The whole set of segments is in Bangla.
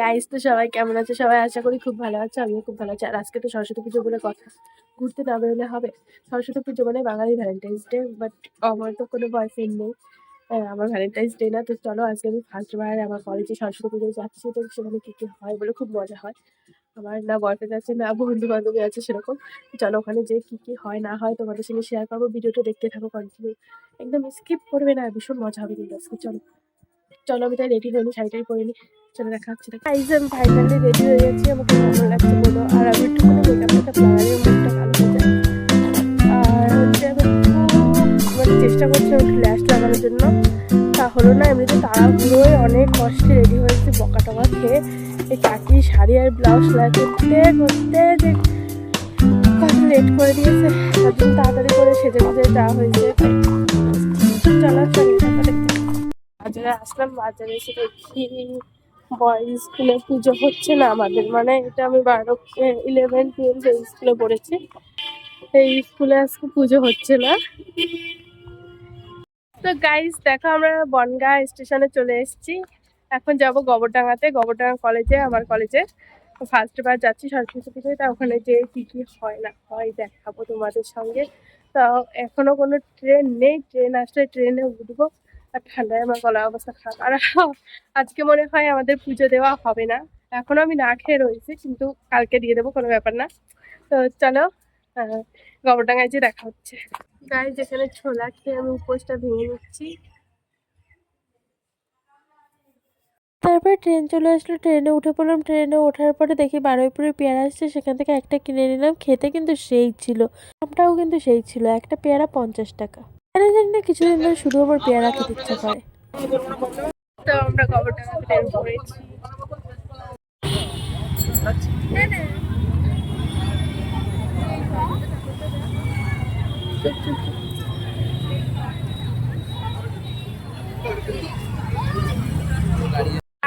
গাইস তো সবাই কেমন আছে? সবাই আশা করি খুব ভালো আছে, আমিও খুব ভালো আছি। আর আজকে তো সরস্বতী পুজো বলে কথা। ঘুরতে না বেরোলে হবে। সরস্বতী পুজো মানে বাঙালি ভ্যালেন্টাইন্স ডে বাট আমার তো কোনো বয়ফ্রেন্ড নেই। আমার ভ্যালেন্টাইন্স ডে না, তো চলো আজকে আমি ফার্স্ট বার আমার কলেজে সরস্বতী পুজোয় যাচ্ছি, তো সেখানে কী কী হয় বলে খুব মজা হয়। আমার না বয়ফ্রেন্ড আছে, না বন্ধু বান্ধবী আছে সেরকম। চলো ওখানে যে কী কী হয়, না হয় তোমাদের সঙ্গে শেয়ার করব, ভিডিওটা দেখতে থাকো কন্টিনিউ একদম স্কিপ করবে না, ভীষণ মজা হবে কিন্তু আজকে, চলো। চলো আমি তাই রেডি হইনি শাড়িটাই পরে নি, চলে দেখা হচ্ছে গাইজ আমি ফাইনালি রেডি হয়ে গেছি, আমাকে কেমন লাগছে বলো? আর আমি একটুখানি মেকআপটা লাগালে মুখটা হয়ে যায়। আর হচ্ছে আমি একটু মানে চেষ্টা করছি একটু ল্যাশ জন্য। তা হলো না, এমনিতে তাড়াহুড়োয় অনেক কষ্টে রেডি হয়েছি বকা টকা খেয়ে। এই কাকি শাড়ি আর ব্লাউজ সেলাই করতে করতে যে কত লেট করে দিয়েছে তার জন্য তাড়াতাড়ি করে সেজে গুজে যাওয়া হয়েছে। চলো বাজারে আসলাম, বাজারে এসে দেখি বয়েজ স্কুলে পুজো হচ্ছে না। আমাদের মানে এটা আমি বারো ইলেভেন টুয়েলভ এই স্কুলে পড়েছি। এই স্কুলে আজকে পুজো হচ্ছে না। তো গাইস দেখো আমরা বনগা স্টেশনে চলে এসেছি। এখন যাব গোবরডাঙ্গাতে। গোবরডাঙ্গা কলেজে আমার কলেজে ফার্স্ট বার যাচ্ছি সরস্বতী পুজোয় তা ওখানে যে কী কী হয় না হয় দেখাবো তোমাদের সঙ্গে। তো এখনও কোনো ট্রেন নেই। ট্রেন আসলে ট্রেনে উঠবো। আর ঠান্ডায় আমার গলার অবস্থা খারাপ। আর আজকে মনে হয় আমাদের পুজো দেওয়া হবে না। এখনও আমি না খেয়ে রয়েছি, কিন্তু কালকে দিয়ে দেবো, কোনো ব্যাপার না। তো চলো গোবরডাঙ্গায় যে দেখা হচ্ছে। গায়ে যেখানে ছোলা খেয়ে আমি উপোসটা ভেঙে নিচ্ছি। তারপর ট্রেন চলে আসলো। ট্রেনে উঠে পড়লাম। ট্রেনে ওঠার পরে দেখি বারুইপুরে পেয়ারা আসছে। সেখান থেকে একটা কিনে নিলাম। খেতে কিন্তু সেই ছিল। দামটাও কিন্তু সেই ছিল। একটা পেয়ারা পঞ্চাশ টাকা। কেন জানি না কিছুদিন ধরে শুধু আমার পেয়ারা খেতে ইচ্ছা করে। তো আমরা গোবরডাঙ্গা ট্রেন করেছি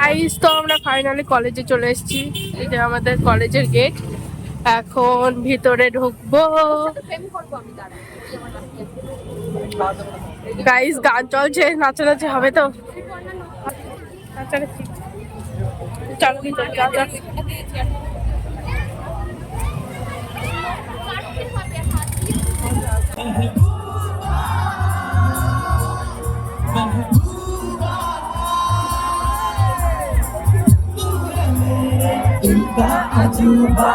আইস তো আমরা ফাইনালি কলেজে চলে এসেছি। এটা আমাদের কলেজের গেট এখন ভিতরে ঢুকবো। গাইস গান চলছে নাচানাচি হবে তো? নাচানাচি। চলো Kita ajuba,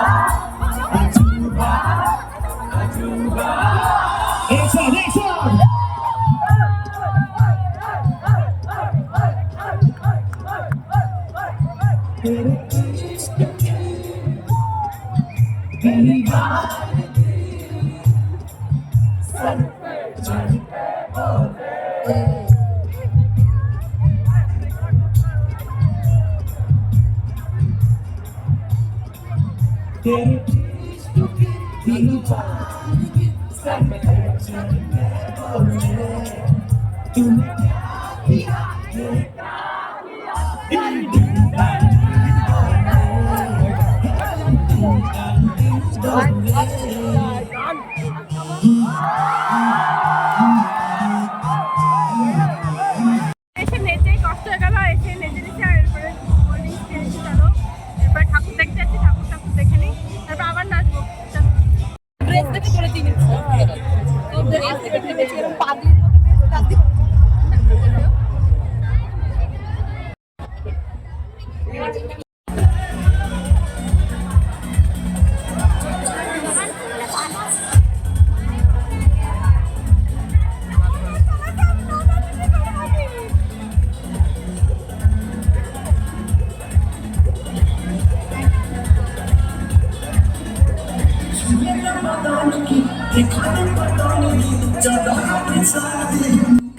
ajuba, ajuba. Action, action. Anybody? There is to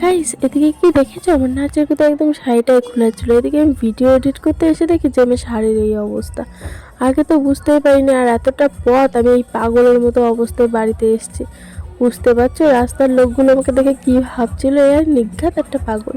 guys এদিকে কি দেখেছ? আমার নাচের কথা একদম শাড়িটাই খোলা ছিল এদিকে আমি ভিডিও এডিট করতে এসে দেখি যে আমি শাড়ির এই অবস্থা। আগে তো বুঝতেই পারিনি, আর এতটা পথ আমি এই পাগলের মতো অবস্থায় বাড়িতে এসেছি। বুঝতে পারছ? রাস্তার লোকগুলো আমাকে দেখে কি ভাবছিল এ আর নিঘাত একটা পাগল।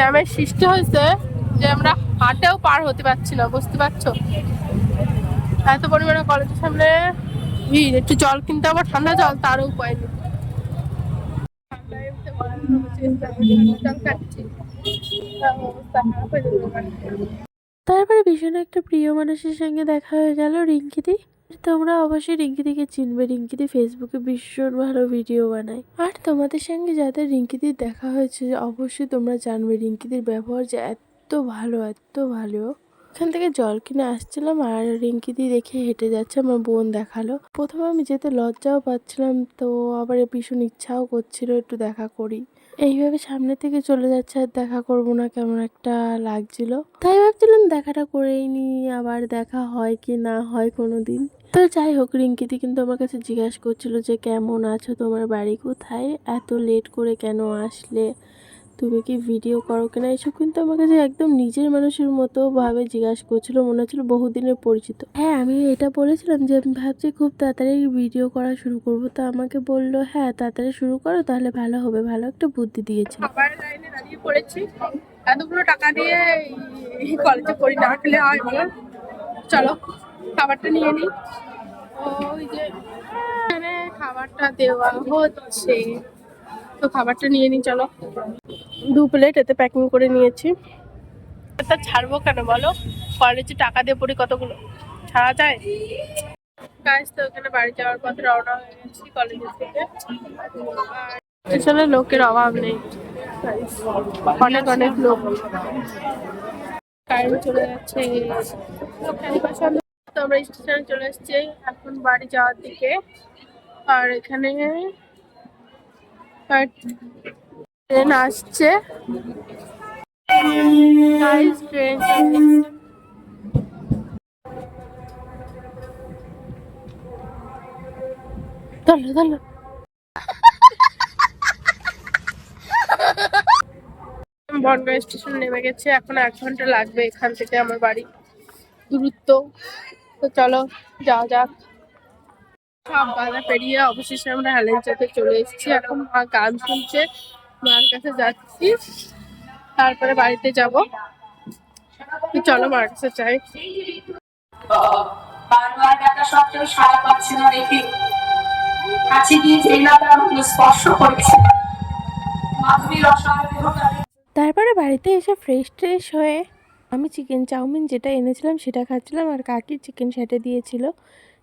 জ্যামের সৃষ্টি হয়েছে যে আমরা হাটেও পার হতে পারছি না, বুঝতে পারছ এত পরিমাণে কলেজের সামনে ভিড়, একটু জল কিনতে আবার ঠান্ডা জল তারও উপায় নেই। তারপরে ভীষণ একটা প্রিয় মানুষের সঙ্গে দেখা হয়ে গেল রিঙ্কিদি তোমরা অবশ্যই রিঙ্কিদিকে চিনবে। রিঙ্কিদি ফেসবুকে ভীষণ ভালো ভিডিও বানায়। আর তোমাদের সঙ্গে যাদের রিঙ্কিদির দেখা হয়েছে, অবশ্যই তোমরা জানবে রিঙ্কিদির ব্যবহার যে এত ভালো এত ভালো। এখান থেকে জল কিনে আসছিলাম আর রিঙ্কিদি দেখে হেঁটে যাচ্ছে, আমার বোন দেখাল। প্রথমে আমি যেতে লজ্জাও পাচ্ছিলাম, তো আবার ভীষণ ইচ্ছাও করছিল একটু দেখা করি। এইভাবে সামনে থেকে চলে যাচ্ছে আর দেখা করব না, কেমন একটা লাগছিল। তাই ভাবছিলাম দেখাটা করেই নি আবার দেখা হয় কি না হয় কোনো দিন তো যাই হোক, রিঙ্কিতি কিন্তু আমার কাছে জিজ্ঞাসা করছিল যে, কেমন আছো? তোমার বাড়ি কোথায়? এত লেট করে কেন আসলে? তুমি কি ভিডিও করো কিনা? এসব কিন্তু আমার কাছে একদম নিজের মানুষের মতো ভাবে জিজ্ঞাসা করছিল, মনে হচ্ছিল বহুদিনের পরিচিত। হ্যাঁ আমি এটা বলেছিলাম যে, আমি ভাবছি খুব তাড়াতাড়ি ভিডিও করা শুরু করব। তো আমাকে বলল হ্যাঁ তাড়াতাড়ি শুরু করো, তাহলে ভালো হবে। ভালো একটা বুদ্ধি দিয়েছে। এতগুলো টাকা দিয়ে কলেজে পড়ি, না খেলে হয় বলো? চলো। খাবারটা নিয়ে নিই ওই যে, এখানে খাবারটা দেওয়া হচ্ছে। তো খাবারটা নিয়ে নিই চলো। দু প্লেট এতে প্যাকিং করে নিয়েছি। এটা ছাড়বো কেন বলো? কলেজে টাকা দিয়ে পড়ি কতগুলো? ছাড়া যায়? গাছ তো ওখানে বাড়ি যাওয়ার পথে রওনা হয়ে গেছি কলেজের থেকে। আর লোকের অভাব নেই। অনেক অনেক লোক। কারেন্ট চলে যাচ্ছে। তো আমরা স্টেশনে চলে এসেছি, এখন বাড়ি যাওয়ার দিকে। আর এখানে ট্রেন আসছে। ট্রেন বনগাঁ স্টেশন নেমে গেছে, এখন এক ঘণ্টা লাগবে এখান থেকে আমার বাড়ি। দূরত্ব। তো চলো, যাওয়া যাক। সব বাধা পেরিয়ে অবশেষে আমরা হেলেঞ্চাতে চলে এসেছি। এখন মা গান শুনছে, মার কাছে যাচ্ছি। তারপরে বাড়িতে যাব। চলো মার কাছে যাই। বারবার ডাকা না তারপরে বাড়িতে এসে ফ্রেশ ট্রেশ হয়ে আমি চিকেন চাউমিন যেটা এনেছিলাম সেটা খাচ্ছিলাম আর কাকি চিকেন সেটে দিয়েছিল,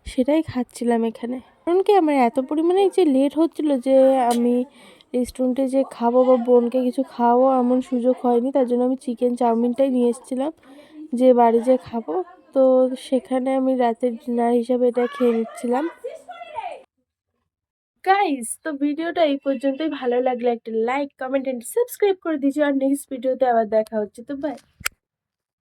সেটাই খাচ্ছিলাম এখানে। কারণ কি আমার এত পরিমাণে যে লেট হচ্ছিল যে আমি রেস্টুরেন্টে যে খাব বা বোনকে কিছু খাওয়াবো এমন সুযোগ হয়নি, তার জন্য আমি চিকেন চাউমিনটাই নিয়ে এসেছিলাম যে বাড়ি যে খাব। তো সেখানে আমি রাতের ডিনার হিসাবে এটা খেয়ে নিচ্ছিলাম। গাইস তো ভিডিওটা এই পর্যন্তই। ভালো লাগলে একটা লাইক কমেন্ট এন্ড সাবস্ক্রাইব করে দিয়েছি। আর নেক্সট ভিডিওতে আবার দেখা হচ্ছে। তো বাই